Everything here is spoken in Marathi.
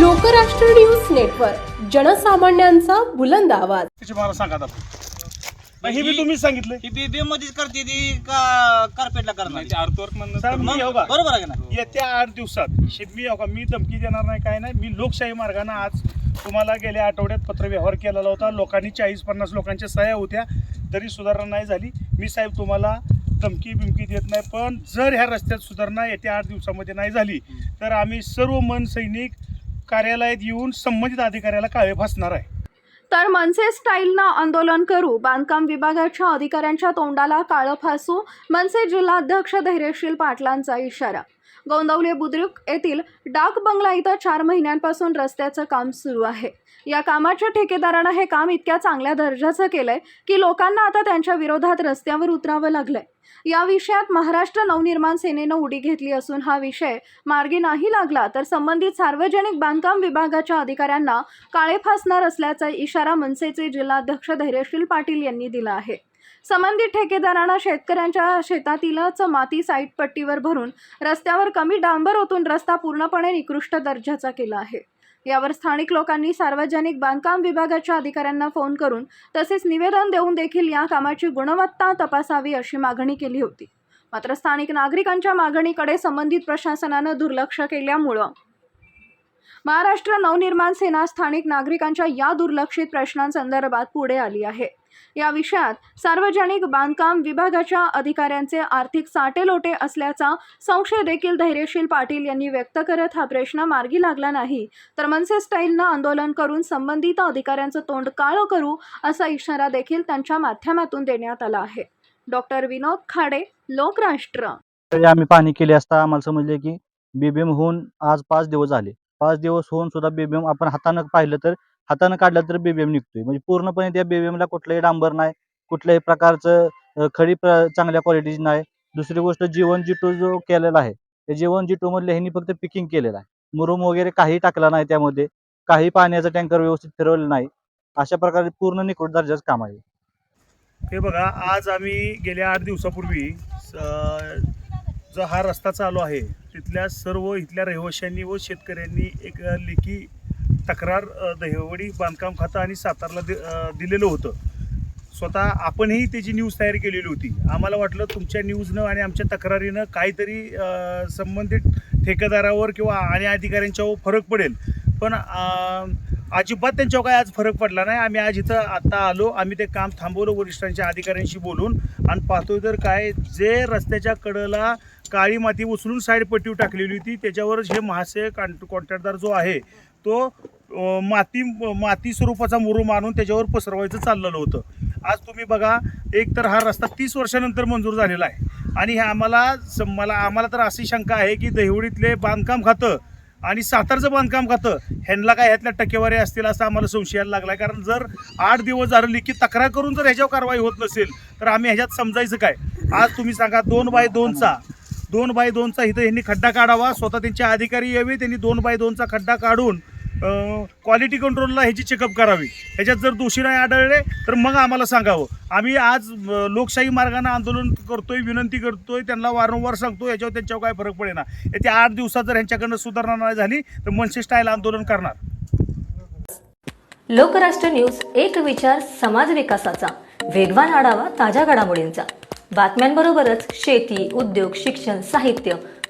लोकराष्ट्र न्यूज नेटवर्क जनसामान्यांचा बुलंद आवाज. त्याची मला सांगा आता. नाही, हे बी तुम्हीच सांगितलं ही बीबीएम मध्येच करते ती का कार्पेटला करणार? साहेब, मी हो का? बरोबर आहे का ना येत्या आठ दिवसात शेतमी हो का? मी धमकी देणार नाही काय नाही. मी लोकशाही मार्गाने आज तुम्हाला गेल्या आठवड्यात पत्रव्यवहार केलेला होता. लोकांनी चाळीस पन्नास लोकांच्या सह्या होत्या तरी सुधारणा नाही झाली. मी साहेब तुम्हाला धमकी बिमकी देत नाही पण जर ह्या रस्त्यात सुधारणा येत्या आठ दिवसामध्ये नाही झाली तर आम्ही सर्व मन सैनिक कार्यालयात येऊन संबंधित अधिकाऱ्याला काळे फासणार आहे. तर मनसे स्टाईलनं आंदोलन करू बांधकाम विभागाच्या अधिकाऱ्यांच्या तोंडाला काळं फासू मनसे जिल्हाध्यक्ष धैर्यशील पाटलांचा इशारा. गोंदवले बुद्रुक येथील डाक बंगला इथं चार महिन्यांपासून रस्त्याचं काम सुरू आहे. या कामाच्या ठेकेदारानं हे काम इतक्या चांगल्या दर्जाचं केलंय की लोकांना आता त्यांच्या विरोधात रस्त्यावर उतरावं लागलंय. या विषयात महाराष्ट्र नवनिर्माण सेनेनं उडी घेतली असून हा विषय मार्गी नाही लागला तर संबंधित सार्वजनिक बांधकाम विभागाच्या अधिकाऱ्यांना काळे फासणार असल्याचा इशारा मनसेचे जिल्हाध्यक्ष धैर्यशील पाटील यांनी दिला आहे. संबंधित ठेकेदारांना शेतकऱ्यांच्या शेतातीलच माती साईट पट्टीवर भरून रस्त्यावर कमी डांबर ओतून रस्ता पूर्णपणे निकृष्ट दर्जाचा केला आहे. यावर स्थानिक लोकांनी सार्वजनिक बांधकाम विभागाच्या अधिकाऱ्यांना फोन करून तसेच निवेदन देऊन देखील या कामाची गुणवत्ता तपासावी अशी मागणी केली होती. मात्र स्थानिक नागरिकांच्या मागणीकडे संबंधित प्रशासनानं दुर्लक्ष केल्यामुळं महाराष्ट्र नवनिर्माण सेना स्थानिक नागरिकांच्या या दुर्लक्षित प्रश्नांसंदर्भात पुढे आली आहे. या विषयात सार्वजनिक बांधकाम विभागाच्या अधिकाऱ्यांचे आर्थिक साटेलोटे असल्याचा संशय देखील धैर्यशील पाटील यांनी व्यक्त करत हा प्रश्न मार्गी लागला नाही. तर मनसे स्टाईलनं आंदोलन करून संबंधित अधिकाऱ्यांचं तोंड काळं करू असा इशारा देखील त्यांच्या माध्यमातून देण्यात आला आहे. डॉक्टर विनोद खाडे लोकराष्ट्र. आम्ही पाहणी केली असता आम्हाला समजले की बीबीएम होऊन आज पाच दिवस झाले. पाच दिवस होऊन सुद्धा बेबीम आपण हातानं पाहिलं तर हातानं काढलं तर बेबीम निघतोय. म्हणजे पूर्णपणे त्या बेबीमला कुठलंही डांबर नाही कुठल्याही प्रकारचं खडी प्र- चांगल्या क्वालिटीची नाही. दुसरी गोष्ट जीवन जी टू जो केलेला आहे त्या जीवन टू मधल्या ह्यांनी फक्त पिकिंग केलेलं आहे. मुरुम वगैरे काही टाकला नाही त्यामध्ये काही पाण्याचा टँकर व्यवस्थित फिरवलं नाही. अशा प्रकारे पूर्ण निकोट दर्जाचं काम आहे. हे बघा आज आम्ही गेल्या आठ दिवसापूर्वी जो हा रस्ता चालू आहे तिथल्या सर्व इथल्या रहिवाशांनी व शेतकऱ्यांनी एक लेखी तक्रार दहिवडी बांधकाम खातं आणि सातारला दि दिलेलं होतं. स्वतः आपणही त्याची न्यूज तयार केलेली होती. आम्हाला वाटलं तुमच्या न्यूजनं आणि आमच्या तक्रारीनं काहीतरी संबंधित ठेकेदारावर किंवा आणि अधिकाऱ्यांच्यावर फरक पडेल. पण अजिबात त्यांच्यावर काय आज फरक पडला नाही. आम्ही आज इथं आता आलो. आम्ही ते काम थांबवलं वरिष्ठांच्या अधिकाऱ्यांशी बोलून. आणि पाहतोय तर काय जे रस्त्याच्या कडेला काळी माती उचलून साईड पट्टी टाकलेली होती त्याच्यावरच हे महाशय कॉन्ट कॉन्ट्रॅक्टर जो आहे तो माती माती स्वरूपाचा मुरू मानून त्याच्यावर पसरवायचं चाललेलं होतं. आज तुम्ही बघा एक तर हा रस्ता तीस वर्षानंतर मंजूर झालेला आहे. आणि हे आम्हाला मला आम्हाला तर अशी शंका आहे की दहिवडीतले बांधकाम खातं आणि सातारचं बांधकाम खातं ह्यांना काय ह्यातल्या टक्केवारी असतील असं आम्हाला संशय यायला लागला कारण जर आठ दिवस झालं लिखित तक्रार करून जर ह्याच्यावर कारवाई होत नसेल तर आम्ही ह्याच्यात समजायचं काय? आज तुम्ही सांगा दोन बाय दोनचा दोन बाय दोनचा इथं ह्यांनी खड्डा काढावा स्वतः त्यांचे अधिकारी यावे त्यांनी दोन बाय दोनचा खड्डा काढून क्वालिटी कंट्रोलला ह्याची चेकअप करावी. ह्याच्यात जर दोषी नाही आढळले तर मग आम्हाला सांगावं. आम्ही आज लोकशाही मार्गाने आंदोलन करतोय विनंती करतोय त्यांना वारंवार सांगतो याच्यावर त्यांच्यावर काय फरक पडेना. येत्या आठ दिवसात जर ह्यांच्याकडनं सुधारणा नाही झाली तर मनसे स्टाईल आंदोलन करणार. लोकराष्ट्र न्यूज एक विचार समाज विकासाचा. वेगवान आढावा ताज्या घडामोडींचा. बातम्यांबरोबरच शेती उद्योग शिक्षण साहित्य